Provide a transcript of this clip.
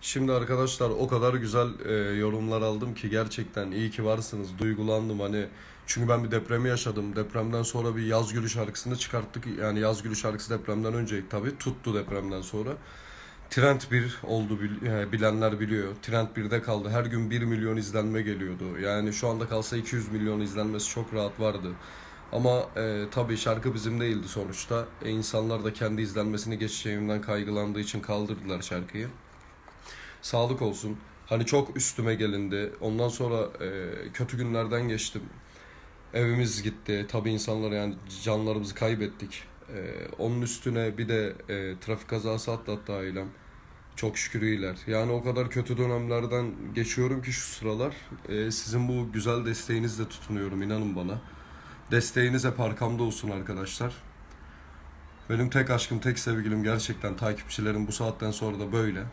Şimdi arkadaşlar o kadar güzel e, yorumlar aldım ki gerçekten iyi ki varsınız. Duygulandım hani. Çünkü ben bir depremi yaşadım. Depremden sonra bir yaz gülü şarkısını çıkarttık. Yani yaz gülü şarkısı depremden önceydi tabii. Tuttu depremden sonra. Trend 1 oldu e, bilenler biliyor. Trend 1'de kaldı. Her gün 1 milyon izlenme geliyordu. Yani şu anda kalsa 200 milyon izlenmesi çok rahat vardı. Ama e, tabii şarkı bizim değildi sonuçta. E, insanlar da kendi izlenmesini geçeceğimden kaygılandığı için kaldırdılar şarkıyı. Sağlık olsun. Hani çok üstüme gelindi. Ondan sonra e, kötü günlerden geçtim. Evimiz gitti. Tabii insanlar yani canlarımızı kaybettik. E, onun üstüne bir de e, trafik kazası atlattı ailem. Çok şükür iyiler. Yani o kadar kötü dönemlerden geçiyorum ki şu sıralar. E, sizin bu güzel desteğinizle tutunuyorum inanın bana. Desteğiniz hep arkamda olsun arkadaşlar. Benim tek aşkım, tek sevgilim gerçekten takipçilerim bu saatten sonra da böyle.